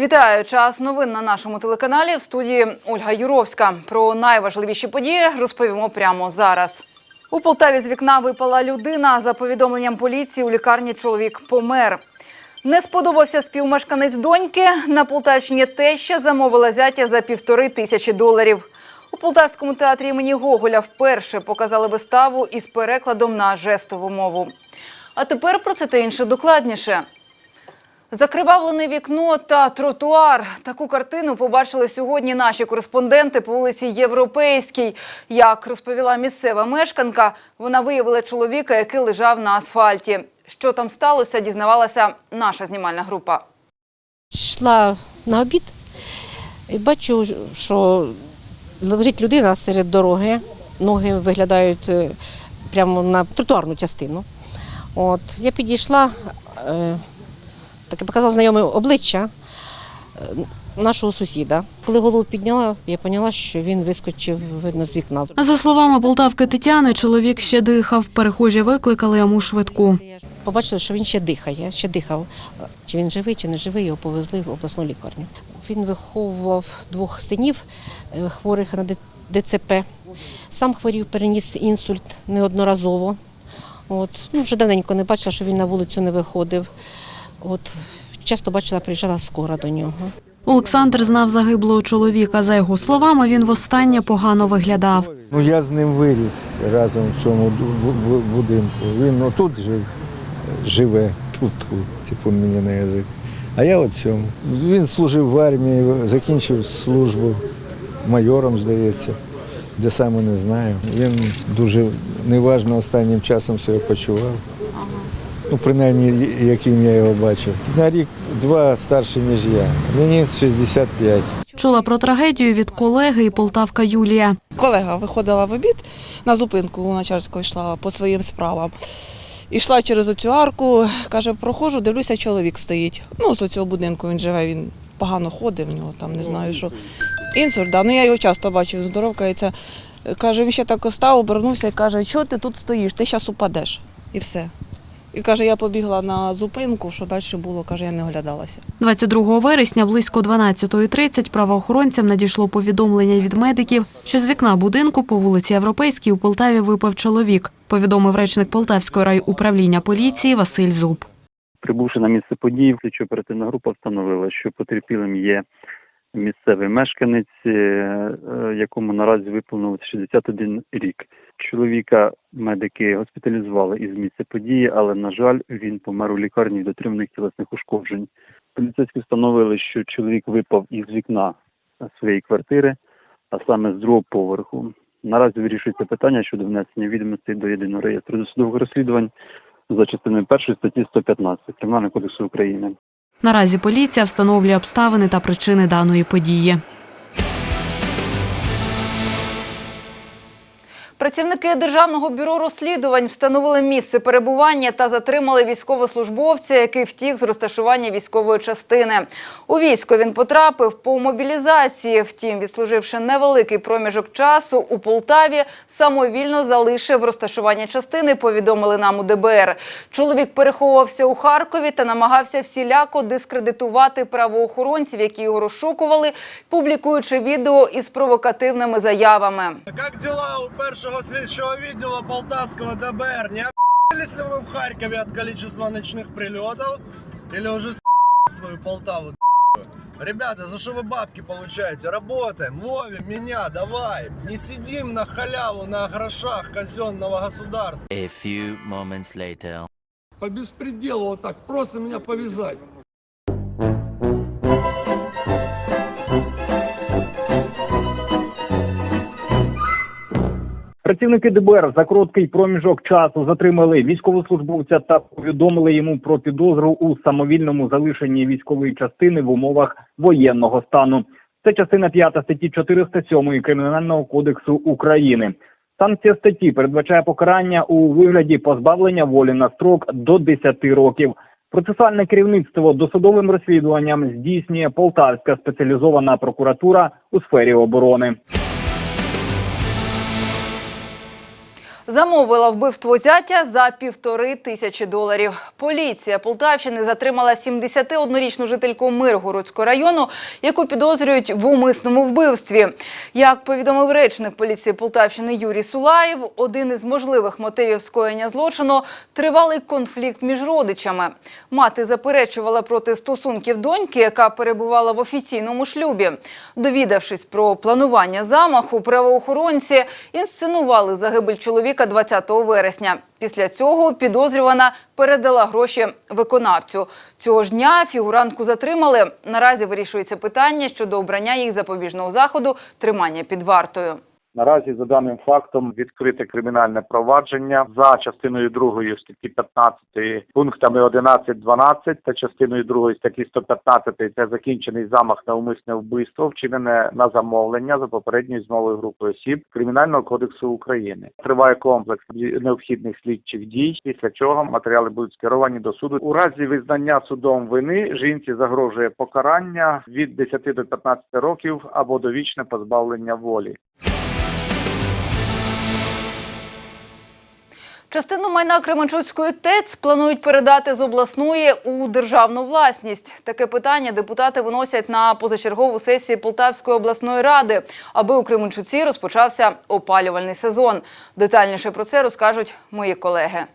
Вітаю! Час новин на нашому телеканалі в студії Ольга Юровська. Про найважливіші події розповімо прямо зараз. У Полтаві з вікна випала людина. За повідомленням поліції, у лікарні чоловік помер. Не сподобався співмешканець доньки. На Полтавщині теща замовила зятя за півтори тисячі доларів. У Полтавському театрі імені Гоголя вперше показали виставу із перекладом на жестову мову. А тепер про це та інше докладніше. Закривавлене вікно та тротуар. Таку картину побачили сьогодні наші кореспонденти по вулиці Європейській. Як розповіла місцева мешканка, вона виявила чоловіка, який лежав на асфальті. Що там сталося, дізнавалася наша знімальна група. Йшла на обід і бачу, що лежить людина серед дороги, ноги виглядають е, прямо на тротуарну частину. От, я підійшла, е, таке показала знайоме обличчя е, нашого сусіда. Коли голову підняла, я поняла, що він вискочив видно з вікна. За словами полтавки Тетяни, чоловік ще дихав. Перехожі викликали йому швидку. Побачили, що він ще дихає, ще дихав. Чи він живий, чи не живий, його повезли в обласну лікарню. Він виховував двох синів е, хворих на ДЦП. Сам хворів, переніс інсульт неодноразово. От. Ну, вже давненько не бачила, що він на вулицю не виходив. От. Часто бачила, приїжджала скора до нього. Олександр знав загиблого чоловіка. За його словами, він востаннє погано виглядав. Ну я з ним виріс разом в цьому бу- бу- будинку. Він отут жив, живе, тут, типу мені на язик. А я от цьому. Він служив в армії, закінчив службу майором, здається, де саме не знаю. Він дуже неважно останнім часом себе почував. Ну, принаймні, яким я його бачив. На рік-два старший, ніж я. Мені 65. Чула про трагедію від колеги і полтавка Юлія. Колега виходила в обід на зупинку у Начальського йшла по своїм справам. Ішла через оцю арку, каже, проходжу, дивлюся, чоловік стоїть. Ну, з цього будинку він живе, він погано ходить, в нього там не знаю що. Інсульт, да. ну я його часто бачу, він здоровкається. Каже, він ще так остав, обернувся і каже, що ти тут стоїш, ти зараз упадеш. І все. І каже, я побігла на зупинку, що далі було, каже, я не оглядалася. 22 вересня близько 12.30 правоохоронцям надійшло повідомлення від медиків, що з вікна будинку по вулиці Європейській у Полтаві випав чоловік, повідомив речник Полтавської райуправління поліції Василь Зуб. Прибувши на місце події, слідчо оперативна група встановила, що потерпілим є місцевий мешканець, е, е, якому наразі виповнилось 61 рік. Чоловіка медики госпіталізували із місця події, але на жаль, він помер у лікарні від отриманих тілесних ушкоджень. Поліцейські встановили, що чоловік випав із вікна своєї квартири, а саме з другого поверху. Наразі вирішується питання щодо внесення відомостей до єдиного реєстру досудових розслідувань за частиною першої статті 115 Кримінального кодексу України. Наразі поліція встановлює обставини та причини даної події. Працівники Державного бюро розслідувань встановили місце перебування та затримали військовослужбовця, який втік з розташування військової частини. У військо він потрапив по мобілізації. Втім, відслуживши невеликий проміжок часу у Полтаві, самовільно залишив розташування частини. Повідомили нам у ДБР. Чоловік переховувався у Харкові та намагався всіляко дискредитувати правоохоронців, які його розшукували, публікуючи відео із провокативними заявами. Как дела у першого слідчого відділу Полтавского ДБР? Не об***лись ли вы в Харькове от количества ночных прилетов? Или уже с***ли свою Полтаву д***ю? Ребята, за что вы бабки получаете? Работаем, ловим меня, давай. Не сидим на халяву, на грошах казенного государства. A few moments later. по беспределу вот так, просто меня повязать. Працівники ДБР за короткий проміжок часу затримали військовослужбовця та повідомили йому про підозру у самовільному залишенні військової частини в умовах воєнного стану. Це частина 5 статті 407 Кримінального кодексу України. Санкція статті передбачає покарання у вигляді позбавлення волі на строк до 10 років. Процесуальне керівництво досудовим розслідуванням здійснює Полтавська спеціалізована прокуратура у сфері оборони. Замовила вбивство зятя за півтори тисячі доларів. Поліція Полтавщини затримала 71-річну жительку Миргородського району, яку підозрюють в умисному вбивстві. Як повідомив речник поліції Полтавщини Юрій Сулаєв, один із можливих мотивів скоєння злочину – тривалий конфлікт між родичами. Мати заперечувала проти стосунків доньки, яка перебувала в офіційному шлюбі. Довідавшись про планування замаху, правоохоронці інсценували загибель чоловіка 20 вересня. Після цього підозрювана передала гроші виконавцю. Цього ж дня фігурантку затримали. Наразі вирішується питання щодо обрання їх запобіжного заходу тримання під вартою. Наразі за даним фактом відкрите кримінальне провадження за частиною 2 статті 15 пунктами 11-12 та частиною 2 статті 115 це закінчений замах на умисне вбивство, вчинене на замовлення за попередньою змовою групи осіб Кримінального кодексу України. Триває комплекс необхідних слідчих дій, після чого матеріали будуть скеровані до суду. У разі визнання судом вини жінці загрожує покарання від 10 до 15 років або довічне позбавлення волі. Частину майна Кременчуцької ТЕЦ планують передати з обласної у державну власність. Таке питання депутати виносять на позачергову сесію Полтавської обласної ради, аби у Кременчуці розпочався опалювальний сезон. Детальніше про це розкажуть мої колеги.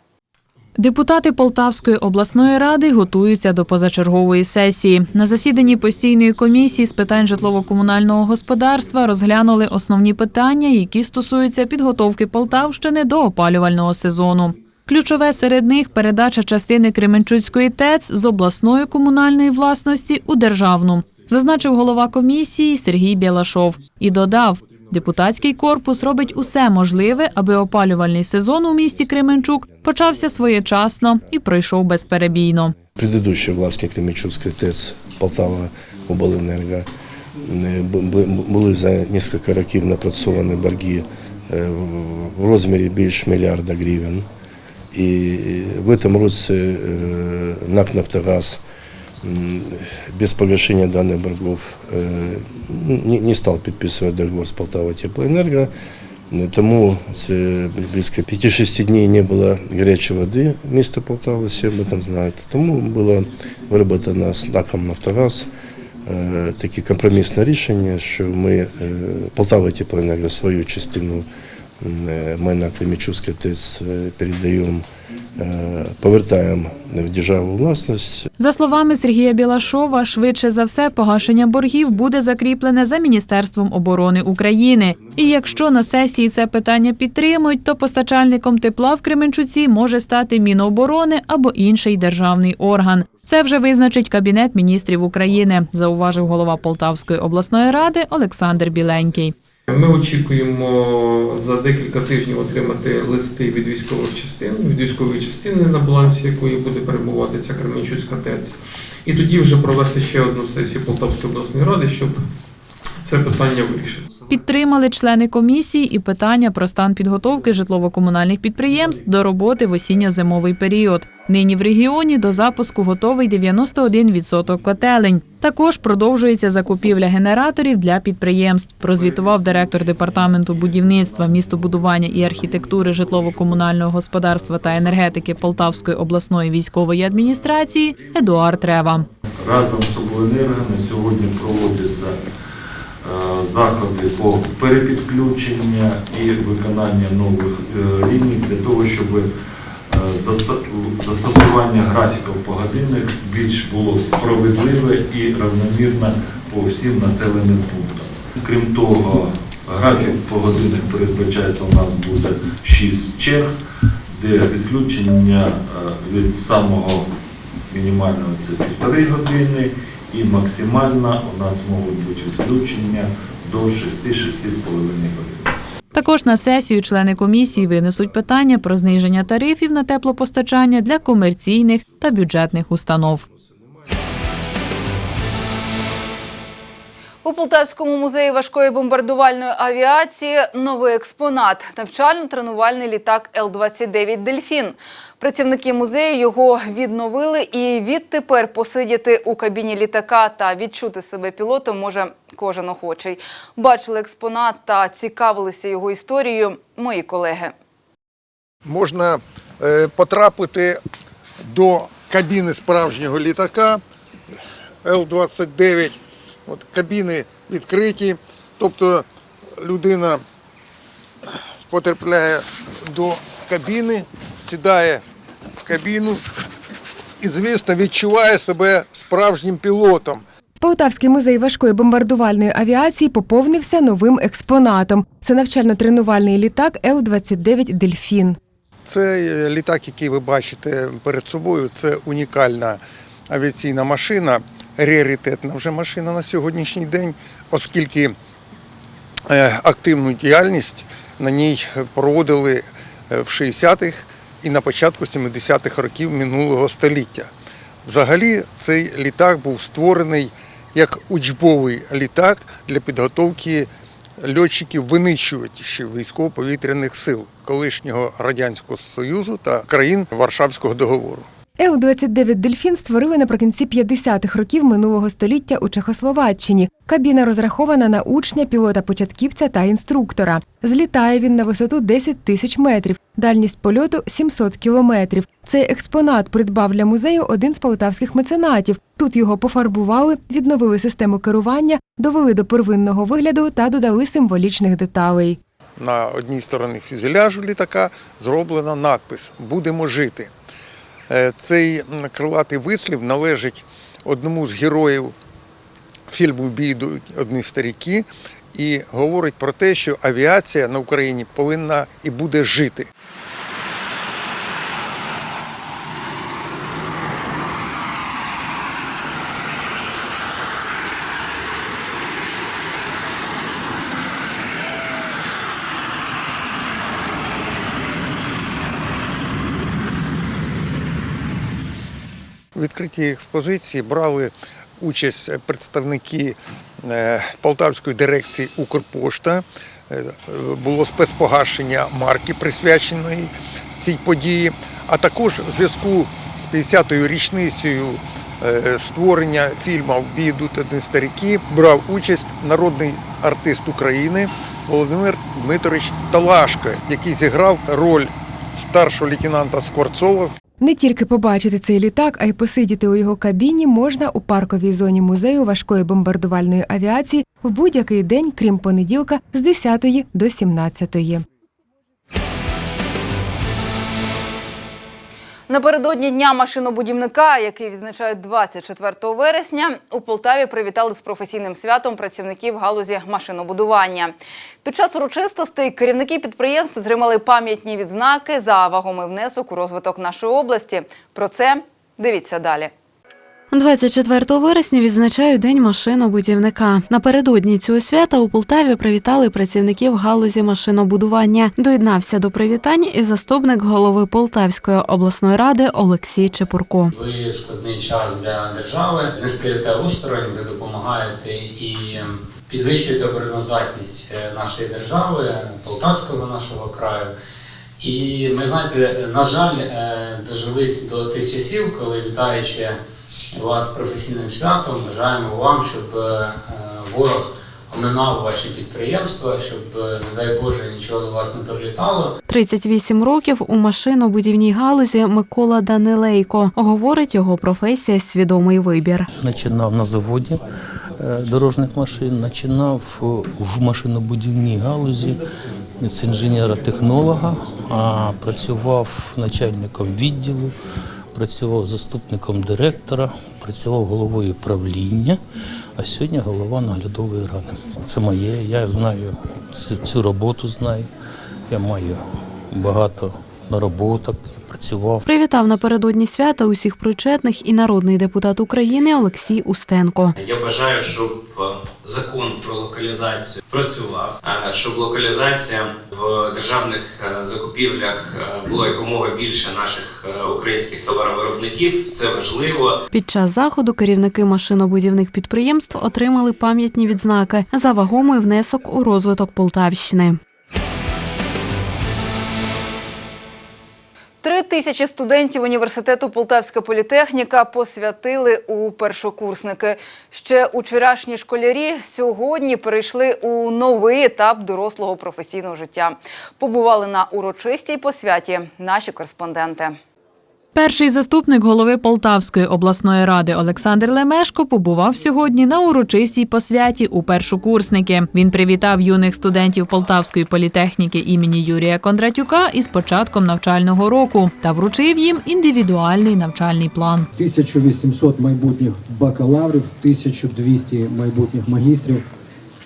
Депутати Полтавської обласної ради готуються до позачергової сесії. На засіданні постійної комісії з питань житлово-комунального господарства розглянули основні питання, які стосуються підготовки Полтавщини до опалювального сезону. Ключове серед них передача частини Кременчуцької ТЕЦ з обласної комунальної власності у державну, зазначив голова комісії Сергій Білашов і додав. Депутатський корпус робить усе можливе, аби опалювальний сезон у місті Кременчук почався своєчасно і пройшов безперебійно. Предыдущий власник Кременчуцької ТЕЦ Полтава Обленерго е, бу- бу- були за кілька років напрацьовані борги е, в розмірі більш мільярда гривень. І в цьому році е, НАК «Нафтогаз» без погашения данных боргов э, не, не стал подписывать договор с Полтава Теплоэнерго. Э, Тому це близко 5-6 дней не было горячей воды в место Полтавы, все об этом знают. Тому было выработано с НАКом «Нафтогаз» е, таке компромісне рішення, що ми е, Полтава Теплоенерго свою частину е, майна Кремічуської ТЕЦ е, передаємо, е, повертаємо в державу власність. За словами Сергія Білашова, швидше за все погашення боргів буде закріплене за Міністерством оборони України. І якщо на сесії це питання підтримують, то постачальником тепла в Кременчуці може стати Міноборони або інший державний орган. Це вже визначить Кабінет міністрів України, зауважив голова Полтавської обласної ради Олександр Біленький. Ми очікуємо за декілька тижнів отримати листи від військових частин, від військової частини, на балансі якої буде перебувати ця Кременчуцька ТЕЦ. І тоді вже провести ще одну сесію Полтавської обласної ради, щоб це питання вирішити. Підтримали члени комісії і питання про стан підготовки житлово-комунальних підприємств до роботи в осінньо-зимовий період. Нині в регіоні до запуску готовий 91% котелень. Також продовжується закупівля генераторів для підприємств. Прозвітував директор департаменту будівництва, містобудування і архітектури житлово-комунального господарства та енергетики Полтавської обласної військової адміністрації Едуард Рева. Разом з обленерго сьогодні проводяться заходи по перепідключенню і виконання нових е, ліній для того, щоб е, застосування графіків погодинних більш було справедливе і равномірне по всім населеним пунктам. Крім того, графік погодинних передбачається у нас буде 6 черг, де відключення е, від самого мінімального це півтори години і максимально у нас можуть бути відключення до 6-6,5 годин. Також на сесію члени комісії винесуть питання про зниження тарифів на теплопостачання для комерційних та бюджетних установ. У Полтавському музеї важкої бомбардувальної авіації новий експонат – навчально-тренувальний літак Л-29 «Дельфін». Працівники музею його відновили і відтепер посидіти у кабіні літака та відчути себе пілотом може кожен охочий. Бачили експонат та цікавилися його історією мої колеги. можна е, потрапити до кабіни справжнього літака Л-29. От кабіни відкриті, тобто людина потрапляє до кабіни, сідає в кабіну і, звісно, відчуває себе справжнім пілотом. Полтавський музей важкої бомбардувальної авіації поповнився новим експонатом. Це навчально-тренувальний літак Л-29 Дельфін. Цей е, літак, який ви бачите перед собою, це унікальна авіаційна машина, раритетна вже машина на сьогоднішній день, оскільки е, активну діяльність на ній проводили в 60-х і на початку 70-х років минулого століття. Взагалі, цей літак був створений як учбовий літак для підготовки льотчиків-винищувачів військово-повітряних сил колишнього Радянського Союзу та країн Варшавського договору. Л-29 Дельфін створили наприкінці 50-х років минулого століття у Чехословаччині. Кабіна розрахована на учня, пілота-початківця та інструктора. Злітає він на висоту 10 тисяч метрів, дальність польоту 700 кілометрів. Цей експонат придбав для музею один з полтавських меценатів. Тут його пофарбували, відновили систему керування, довели до первинного вигляду та додали символічних деталей. На одній стороні фюзеляжу літака зроблено надпис Будемо жити. Е, Цей крилатий вислів належить одному з героїв фільму Бій одні старіки і говорить про те, що авіація на Україні повинна і буде жити. У відкритій експозиції брали участь представники е, Полтавської дирекції Укрпошта. Е, Було спецпогашення марки, присвяченої цій події, а також в зв'язку з 50-ю річницею е, створення фільму «Бій йдуть одні старіки брав участь народний артист України Володимир Дмитрович Талашко, який зіграв роль старшого лейтенанта Скворцова Не тільки побачити цей літак, а й посидіти у його кабіні можна у парковій зоні музею важкої бомбардувальної авіації в будь-який день, крім понеділка, з 10 до 17. Напередодні дня машинобудівника, який відзначають 24 вересня, у Полтаві привітали з професійним святом працівників галузі машинобудування. Під час урочистостей керівники підприємств отримали пам'ятні відзнаки за вагомий внесок у розвиток нашої області. Про це дивіться далі. 24 вересня відзначають День машинобудівника. Напередодні цього свята у Полтаві привітали працівників галузі машинобудування. Доєднався до привітань і заступник голови Полтавської обласної ради Олексій Чепурко. Ви складний час для держави не стоїте осторонь, ви допомагаєте і підвищуєте обороноздатність е, нашої держави, полтавського нашого краю. І ми знаєте, на жаль, е, дожились до тих часів, коли вітаючи вас професійним святом, бажаємо вам, щоб е, ворог оминав ваші підприємства, щоб, е, не дай Боже, нічого до вас не прилітало. 38 років у машинобудівній галузі Микола Данилейко. Говорить, його професія свідомий вибір. Починав на заводі е, дорожніх машин, починав в машинобудівній галузі з інженера-технолога, а працював начальником відділу, працював заступником директора, працював головою правління, а сьогодні голова наглядової ради. Це моє, я знаю цю, роботу знаю, я маю багато нароботок, працював. Привітав напередодні свята усіх причетних і народний депутат України Олексій Устенко. Я бажаю, щоб е, закон про локалізацію працював, е, щоб локалізація в державних е, закупівлях було якомога більше наших українських товаровиробників. Це важливо. Під час заходу керівники машинобудівних підприємств отримали пам'ятні відзнаки за вагомий внесок у розвиток Полтавщини. Три тисячі студентів університету Полтавська політехніка посвятили у першокурсники. Ще учорашні школярі сьогодні перейшли у новий етап дорослого професійного життя. Побували на урочистій посвяті наші кореспонденти. Перший заступник голови Полтавської обласної ради Олександр Лемешко побував сьогодні на урочистій посвяті у першокурсники. Він привітав юних студентів Полтавської політехніки імені Юрія Кондратюка із початком навчального року та вручив їм індивідуальний навчальний план. 1800 майбутніх бакалаврів, 1200 майбутніх магістрів.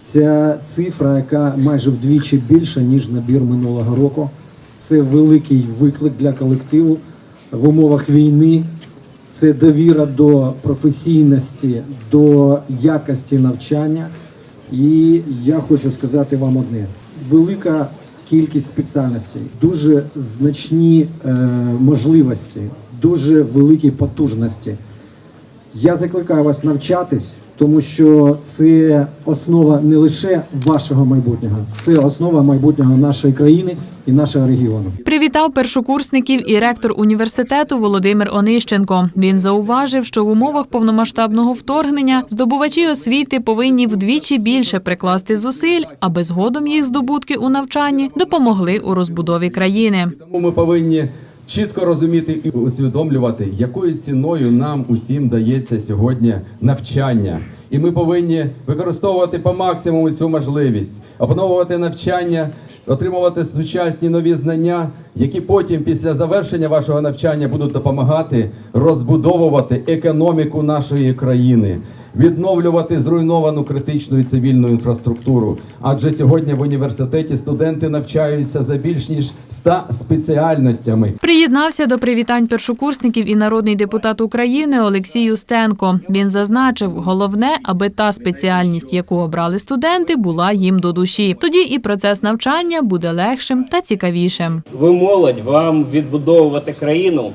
Ця цифра, яка майже вдвічі більша, ніж набір минулого року. Це великий виклик для колективу в умовах війни. Це довіра до професійності, до якості навчання. І я хочу сказати вам одне: велика кількість спеціальностей, дуже значні е, можливості, дуже великі потужності. Я закликаю вас навчатись, тому що це основа не лише вашого майбутнього, це основа майбутнього нашої країни і нашого регіону. Привітав першокурсників і ректор університету Володимир Онищенко. Він зауважив, що в умовах повномасштабного вторгнення здобувачі освіти повинні вдвічі більше прикласти зусиль, аби згодом їх здобутки у навчанні допомогли у розбудові країни. Тому ми повинні чітко розуміти і усвідомлювати, якою ціною нам усім дається сьогодні навчання. І ми повинні використовувати по максимуму цю можливість, опановувати навчання, отримувати сучасні нові знання, які потім, після завершення вашого навчання, будуть допомагати розбудовувати економіку нашої країни. Відновлювати зруйновану критичну і цивільну інфраструктуру, адже сьогодні в університеті студенти навчаються за більш ніж 100 спеціальностями. Приєднався до привітань першокурсників і народний депутат України Олексій Устенко. Він зазначив, головне, аби та спеціальність, яку обрали студенти, була їм до душі. Тоді і процес навчання буде легшим та цікавішим. Ви молодь, вам відбудовувати країну.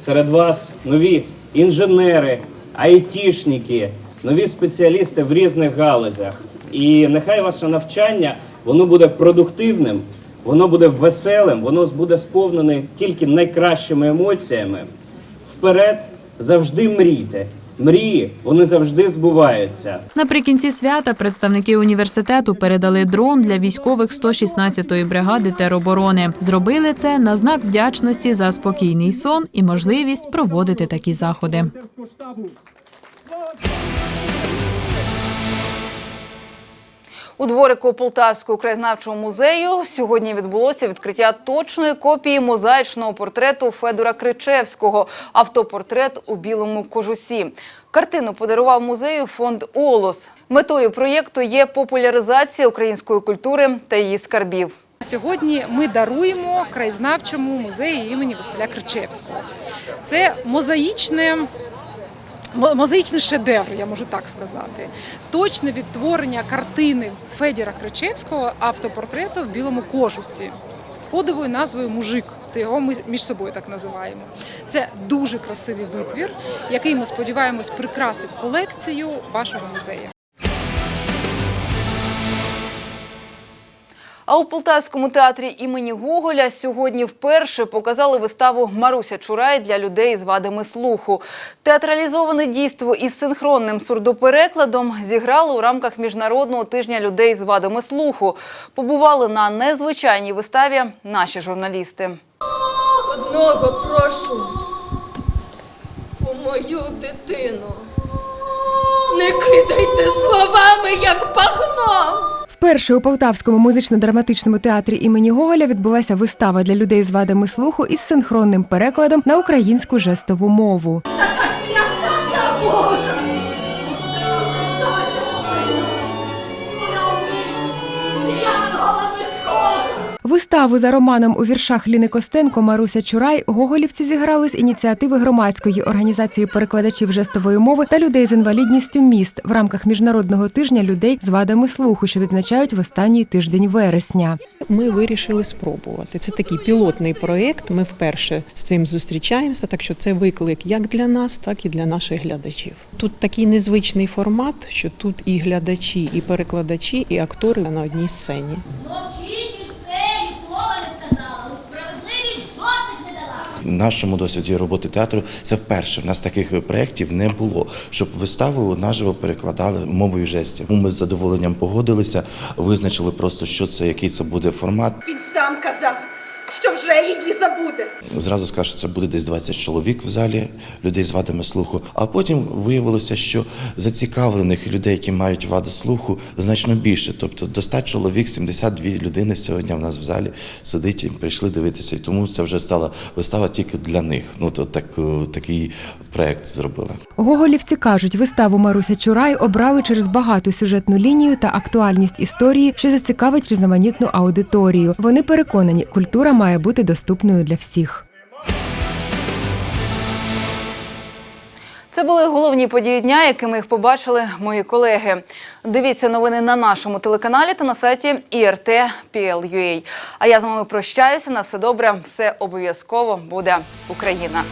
Серед вас нові інженери, айтішники, нові спеціалісти в різних галузях. І нехай ваше навчання воно буде продуктивним, воно буде веселим, воно буде сповнене тільки найкращими емоціями. Вперед завжди мрійте. Мрії вони завжди збуваються. Наприкінці свята представники університету передали дрон для військових 116-ї бригади тероборони. Зробили це на знак вдячності за спокійний сон і можливість проводити такі заходи. У дворику Полтавського краєзнавчого музею сьогодні відбулося відкриття точної копії мозаїчного портрету Федора Кричевського автопортрет у білому кожусі. Картину подарував музею фонд Олос. Метою проєкту є популяризація української культури та її скарбів. Сьогодні ми даруємо краєзнавчому музею імені Василя Кричевського. Це мозаїчне. Мо- Мозаїчний шедевр, я можу так сказати. Точне відтворення картини Федіра Кричевського автопортрету в білому кожусі з кодовою назвою Мужик. Це його ми між собою так називаємо. Це дуже красивий витвір, який ми сподіваємось прикрасить колекцію вашого музею. А у Полтавському театрі імені Гоголя сьогодні вперше показали виставу Маруся Чурай для людей з вадами слуху. Театралізоване дійство із синхронним сурдоперекладом зіграли у рамках міжнародного тижня людей з вадами слуху. Побували на незвичайній виставі наші журналісти. Одного прошу у мою дитину. Не кидайте словами, як багном. Вперше у Полтавському музично-драматичному театрі імені Гоголя відбулася вистава для людей з вадами слуху із синхронним перекладом на українську жестову мову. Свята Виставу за романом у віршах Ліни Костенко Маруся Чурай гоголівці зіграли з ініціативи громадської організації перекладачів жестової мови та людей з інвалідністю міст в рамках міжнародного тижня людей з вадами слуху, що відзначають в останній тиждень вересня. Ми вирішили спробувати. Це такий пілотний проєкт. Ми вперше з цим зустрічаємося, так що це виклик як для нас, так і для наших глядачів. Тут такий незвичний формат, що тут і глядачі, і перекладачі, і актори на одній сцені. Мовчіть і все, і слова не сказала. У справедливість жодних не дала. Нашому досвіді роботи театру це вперше. У нас таких проєктів не було, щоб виставу наживо перекладали мовою жестів. Ми з задоволенням погодилися, визначили просто, що це, який це буде формат. Він сам казав, що вже її забуде. Зразу скажу, що це буде десь 20 чоловік в залі людей з вадами слуху. А потім виявилося, що зацікавлених людей, які мають вади слуху, значно більше. Тобто до 100 чоловік, 72 людини сьогодні в нас в залі сидить і прийшли дивитися. І тому це вже стала вистава тільки для них. Ну то так, такий проект зробили. Гоголівці кажуть, виставу Маруся Чурай обрали через багату сюжетну лінію та актуальність історії, що зацікавить різноманітну аудиторію. Вони переконані, культура має бути доступною для всіх. Це були головні події дня, якими їх побачили мої колеги. Дивіться новини на нашому телеканалі та на сайті IRT.PL.UA. А я з вами прощаюся. На все добре. Все обов'язково буде Україна.